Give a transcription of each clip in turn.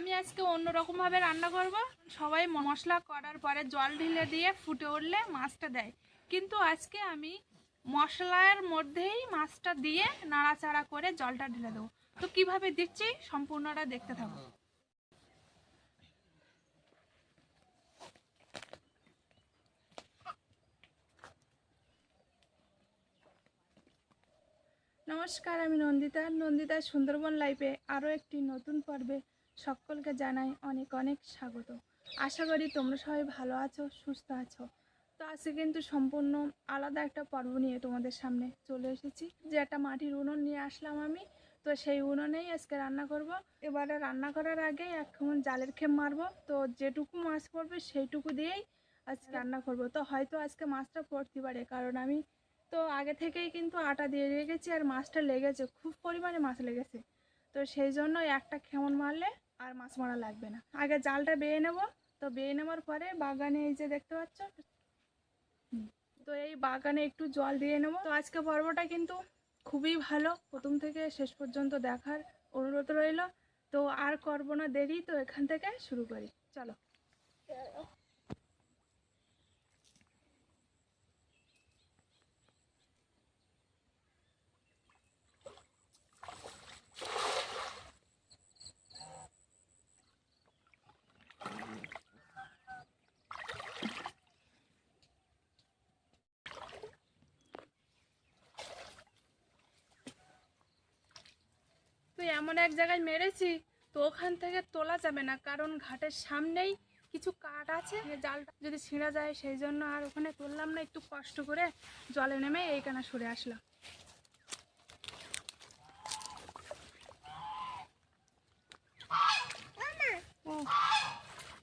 আমি আজকে অন্যরকম ভাবে রান্না করব। সবাই মশলা করার পরে জল ঢেলে দিয়ে ফুটে উঠলে মাছটা দেয়। কিন্তু আজকে আমি মশলার মধ্যেই মাছটা দিয়ে নাড়াচাড়া করে জলটা ঢেলে দেবো। তো কীভাবে দিচ্ছি সম্পূর্ণটা দেখতে থাকো। নমস্কার, আমি নন্দিতা। নন্দিতা সুন্দরবন লাইফে আরও একটি নতুন পর্বে সকলকে জানাই অনেক অনেক স্বাগত। আশা করি তোমরা সবাই ভালো আছো, সুস্থ আছো। তো আজকে কিন্তু সম্পূর্ণ আলাদা একটা পর্ব নিয়ে তোমাদের সামনে চলে এসেছি। যে একটা মাটির উনুন নিয়ে আসলাম আমি। তো সেই উনুনেই আজকে রান্না করব। এবারে রান্না করার আগে এখন জালের খেম মারবো। তো যেটুকু মাছ পড়বে সেইটুকু দিয়েই আজকে রান্না করব। তো হয়তো আজকে মাছটা পড়তে পারে, কারণ আমি তো আগে থেকেই কিন্তু আটা দিয়ে রেখেছি আর মাছটা লেগেছে, খুব পরিমাণে মাছ লেগেছে। তো সেই জন্য একটা খেমন মারলে আর মাছ মারা লাগবে না। আগে জালটা বেয়ে নেব। তো বেয়ে নেওয়ার পরে বাগানে এই যে দেখতে পাচ্ছ? তো এই বাগানে একটু জল দিয়ে নেব। তো আজকে পর্বটা কিন্তু খুবই ভালো। প্রথম থেকে শেষ পর্যন্ত দেখার অনুরোধ রইল। তো আর করব না দেরি। তো এখান থেকে শুরু করি। চলো তো এমন এক জায়গায় মেরেছি, তো ওখান থেকে তোলা যাবে না। কারণ ঘাটের সামনেই কিছু কাঠ আছে। জালটা যদি ছিঁড়া যায়, সেই জন্য আর ওখানে তুললাম না। একটু কষ্ট করে জলে নেমে এইখানে সরে আসলাম।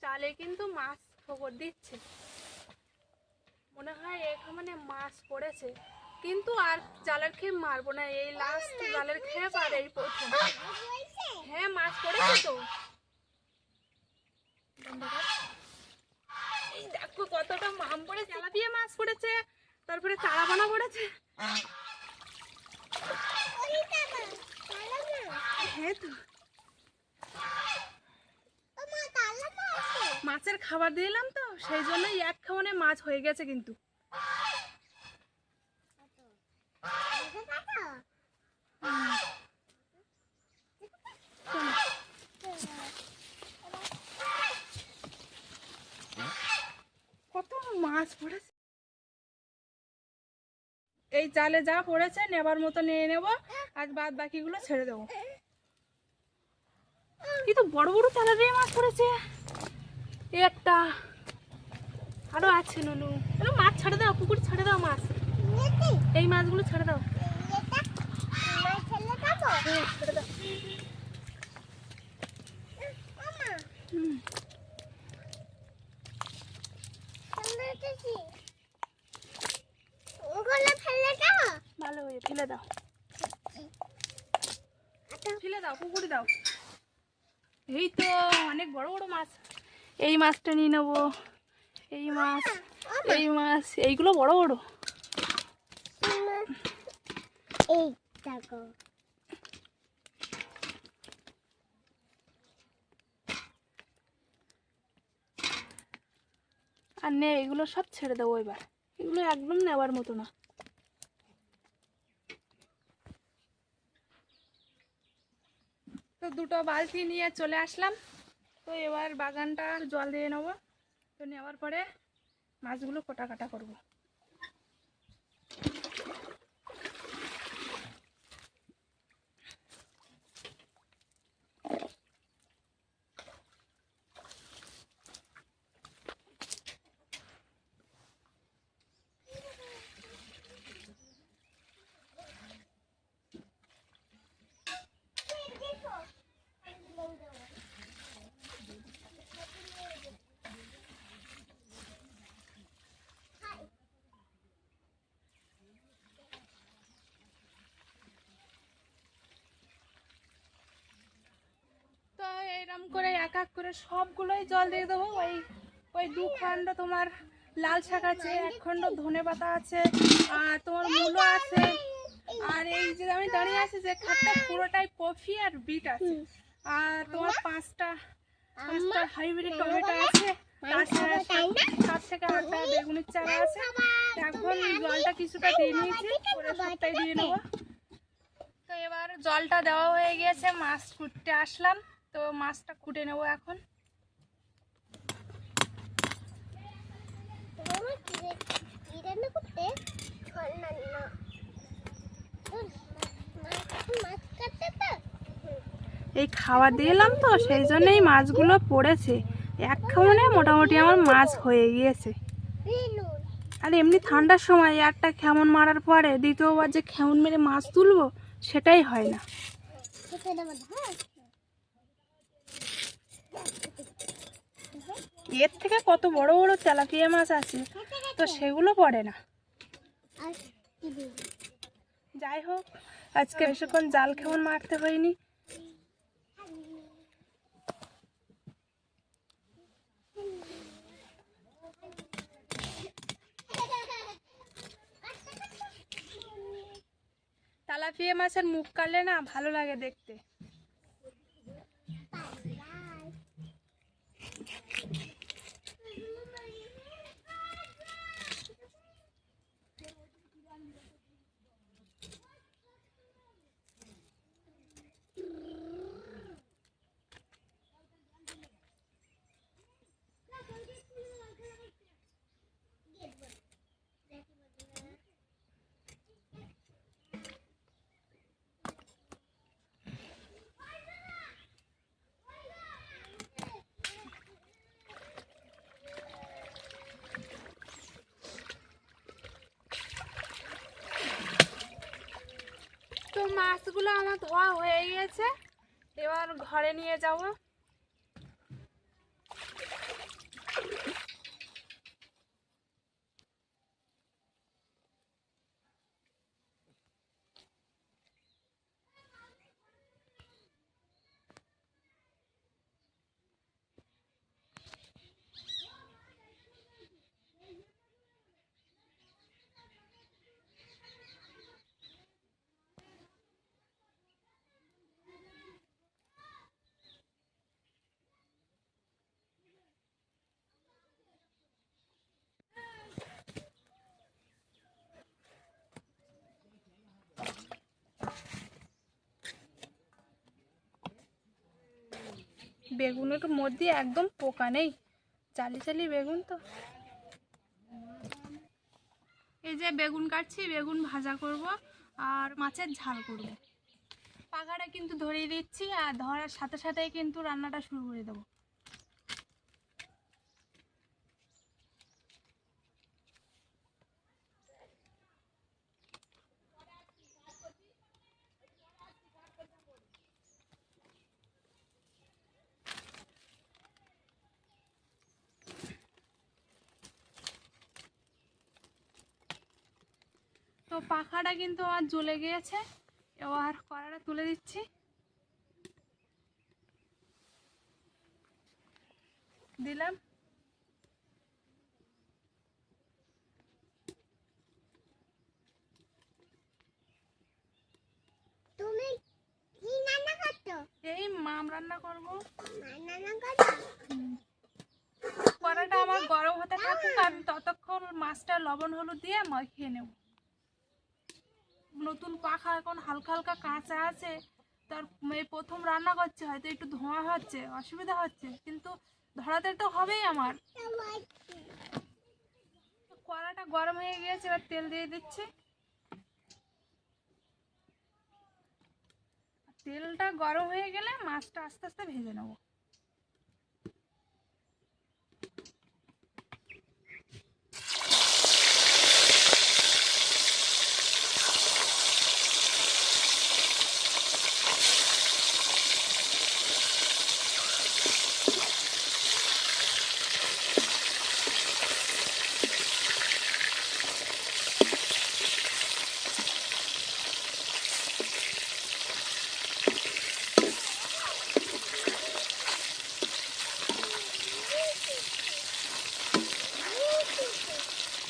চালে কিন্তু মাছ খবর দিচ্ছে। মনে হয় এখানে মাছ পড়েছে। কিন্তু আর জালের খেয়ে মারবো না, এই লাস্ট জালের খেয়ে আর এই প্রথম। হ্যাঁ মাছ পড়েছে তো। দেখো কতটা মাম পড়েছে। তেলাপিয়া মাছ পড়েছে, তারপরে চারাপানা পড়েছে। হ্যাঁ মাছের খাবার দিলাম তো, সেই জন্যই এক খাওয়ানে মাছ হয়ে গেছে কিন্তু। কত মাছ পড়েছে। এই জালে যা পড়েছে, নেবার মতো নিয়ে নেব আজ বাদ বাকিগুলো ছেড়ে দেবো। কিন্তু বড় বড় তেলাপিয়া মাছ পড়েছে। একটা। আরও আছে, নুনু। আরে মাছ ছেড়ে দাও, পুকুর ছেড়ে দাও মাছ। এই মাছগুলো ছেড়ে দাও। ভালো দাও ফেলে দাও পুকুরে দাও এই তো অনেক বড় বড় মাছ এই মাছটা নিয়ে নেব এই মাছ এই মাছ এইগুলো বড় বড় এই দেখো। আর নে, এগুলো সব ছেড়ে দেবো এবার। এগুলো একদম নেওয়ার মতো না। তো দুটো বালতি নিয়ে চলে আসলাম। তো এবার বাগানটা জল দিয়ে নেব। তো নেওয়ার পরে মাছগুলো কোটা কাটা করব তো এরম করে, এক এক করে সবগুলোই জল দিয়ে দেবো। ওই ওই দু খণ্ড তোমার লাল শাক আছে, এক খণ্ড ধনে পাতা আছে, আর তোমার মূলো আছে। আর এই যে আমি দাঁড়িয়ে আছি যে খাটটা পুরোটাই কফি আর বিট আছে। আর তোমার পাঁচটা পাঁচটা হাইব্রিড টমেটো আছে সাত থেকে আটটা বেগুনের চারা আছে। এখন জলটা কিছুটা দিয়ে নিয়েছি সবটাই দিয়ে নেব। তো এবার জলটা দেওয়া হয়ে গিয়েছে, মাছ কুটতে আসলাম। তো মাছটা কুটে নেব এখন। এই খাওয়া দিলাম তো, সেই জন্যই মাছগুলো পড়েছে এক খামনে মোটামুটি আমার মাছ হয়ে গিয়েছে। আর এমনি ঠান্ডার সময় একটা খেমন মারার পরে দ্বিতীয়বার যে খেমন মেরে মাছ তুলবো, সেটাই হয় না? এর থেকে কত বড় বড় তেলাপিয়া মাছ আছে, তো সেগুলো পড়ে না? যাই হোক, আজকে বেশিক্ষণ জাল খেমন মারতে হয়নি তেলাপিয়া মাছের মুখ কাটলে না ভালো লাগে দেখতে তো মাছগুলো আমার ধোয়া হয়ে গিয়েছে। এবার ঘরে নিয়ে যাব। বেগুনের মধ্যে একদম পোকা নেই। চালি চালি বেগুন তো। এই যে বেগুন কাটছি, বেগুন ভাজা করব আর মাছের ঝাল করব। পাখাটা কিন্তু ধরিয়ে দিচ্ছি আর ধরার সাথে সাথে কিন্তু রান্নাটা শুরু করে দেবো। পাখাটা কিন্তু আমার জ্বলে গিয়েছে। এবার কড়াটা তুলে দিচ্ছি। দিলাম। তুমি কি রান্না করছ? এই মাম রান্না করব। রান্না করছ? কড়াটা আমার গরম হতে থাকুক আমি ততক্ষণ মাছটা লবণ হলুদ দিয়ে মাখিয়ে নেব। নতুন পাখা এখন হালকা হালকা কাঁচা আছে। তার এই প্রথম রান্না করছে, হয়তো একটু ধোঁয়া হচ্ছে, অসুবিধা হচ্ছে, কিন্তু ধরাতে তো হবেই আমার। কড়াটা গরম হয়ে গিয়েছে, এবার তেল দিয়ে দিচ্ছি। তেলটা গরম হয়ে গেলে মাছটা আস্তে আস্তে ভেজে নেব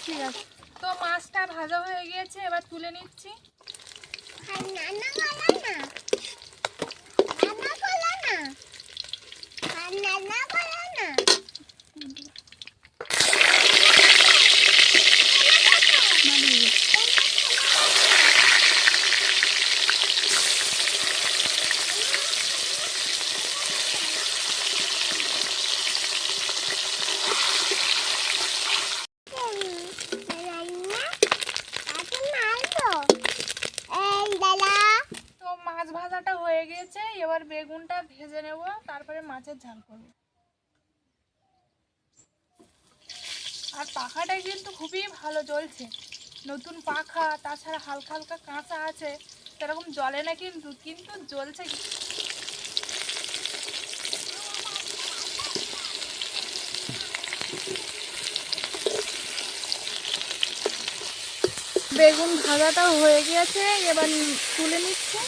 ঠিক আছে তো মাছটা ভাজা হয়ে গিয়েছে এবার তুলে নিচ্ছি আর রান্না করো না। রান্না করো না। আর রান্না বেগুনটা ভেজে নেব, তারপরে মাছের ঝাল করব। আর পাখাটা কিন্তু খুবই ভালো জ্বলছে। নতুন পাখা, তাছাড়া হালকা হালকা কাঁচা আছে, সেরকম জলে না কিন্তু কিন্তু জ্বলছে। বেগুন ভাজাটা হয়ে গিয়েছে, এবার তুলে নিচ্ছে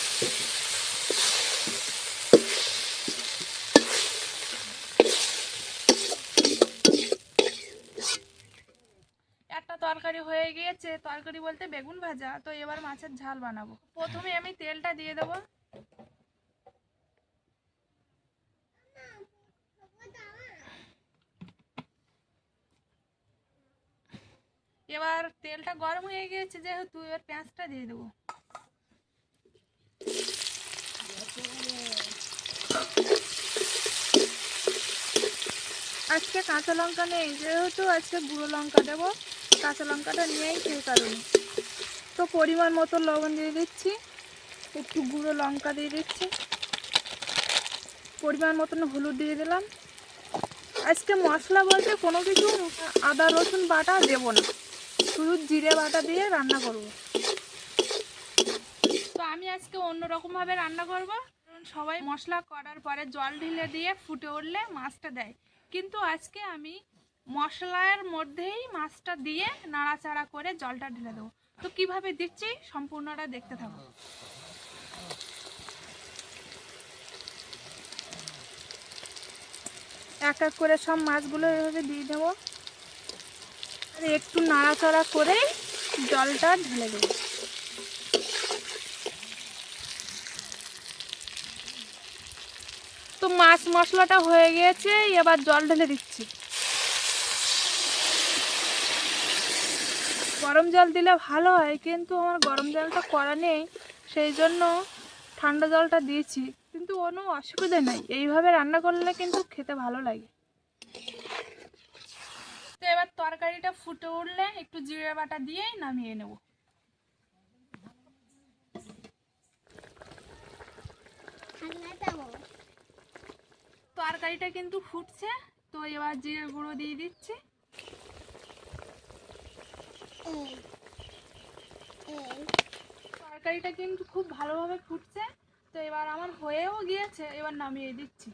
একটা তরকারি হয়ে গিয়েছে, তরকারি বলতে বেগুন ভাজা, তো এবার মাছের ঝাল বানাবো। প্রথমে আমি তেলটা দিয়ে দেবো। এবার তেলটা গরম হয়ে গিয়েছে, যেহেতু এবার পেঁয়াজটা দিয়ে দেবো। আজকে কাঁচা লঙ্কা নেই, যেহেতু আজকে গুঁড়ো লঙ্কা দেবো। কাঁচা লঙ্কাটা নিয়েই সেই কারণে তো পরিমাণ মতো লবণ দিয়ে দিচ্ছি। একটু গুঁড়ো লঙ্কা দিয়ে দিচ্ছি। পরিমাণ মতন হলুদ দিয়ে দিলাম। আজকে মশলা বলতে কোনো কিছু আদা, রসুন বাটা দেবো না। শুধু জিরে বাটা দিয়ে রান্না করব। তো আমি আজকে অন্যরকমভাবে রান্না করব। কারণ সবাই মশলা করার পরে জল ঢেলে দিয়ে ফুটে উঠলে মাছটা দেয়। কিন্তু আজকে আমি মশলার মধ্যেই মাছটা দিয়ে নাড়াচাড়া করে জলটা ঢেলে দেবো। তো কীভাবে দিচ্ছি সম্পূর্ণটা দেখতে থাকো। এক এক করে সব মাছগুলো এভাবে দিয়ে দেবো। আর একটু নাড়াচাড়া করে জলটা ঢেলে দেবো। তো মাছ মশলাটা হয়ে গিয়েছে, এবার জল ঢেলে দিচ্ছি। গরম জল দিলে ভালো হয়, কিন্তু আমার গরম জলটা করা নেই, সেই জন্য ঠান্ডা জলটা দিয়েছি। কিন্তু কোনো অসুবিধা নেই, এইভাবে রান্না করলে কিন্তু খেতে ভালো লাগে। তো এবার তরকারিটা ফুটে উঠলে একটু জিরে বাটা দিয়েই নামিয়ে নেব। তরকারিটা কিন্তু ফুটছে, তো এবার জিরে গুঁড়ো দিয়ে দিচ্ছি। তরকারিটা কিন্তু খুব ভালোভাবে ফুটছে, তো এবার আমার হয়েও গিয়েছে, এবার নামিয়ে দিচ্ছি।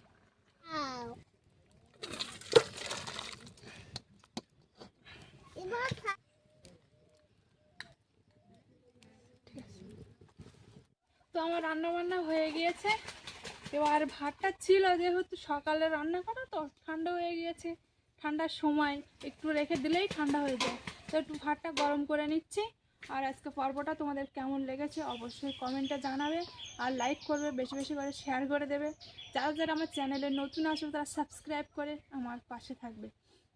তো আমার রান্না বান্না হয়ে গিয়েছে। এবার ভাতটা ছিল, যেহেতু সকালে রান্না করা, তো ঠান্ডা হয়ে গিয়েছে। ঠান্ডার সময় একটু রেখে দিলেই ঠান্ডা হয়ে যায়। তো একটু ভাতটা গরম করে নিচ্ছি। আর আজকে পর্বটা তোমাদের কেমন লেগেছে অবশ্যই কমেন্টে জানাবে। আর লাইক করবে, বেশি বেশি করে শেয়ার করে দেবে। যারা যারা আমার চ্যানেলে নতুন আসবে, তারা সাবস্ক্রাইব করে আমার পাশে থাকবে।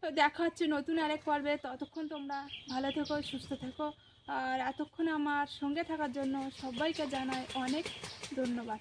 তো দেখা হচ্ছে নতুন আরেক পর্বে। ততক্ষণ তোমরা ভালো থেকো, সুস্থ থেকো। আর এতক্ষণ আমার সঙ্গে থাকার জন্য সবাইকে জানাই অনেক ধন্যবাদ।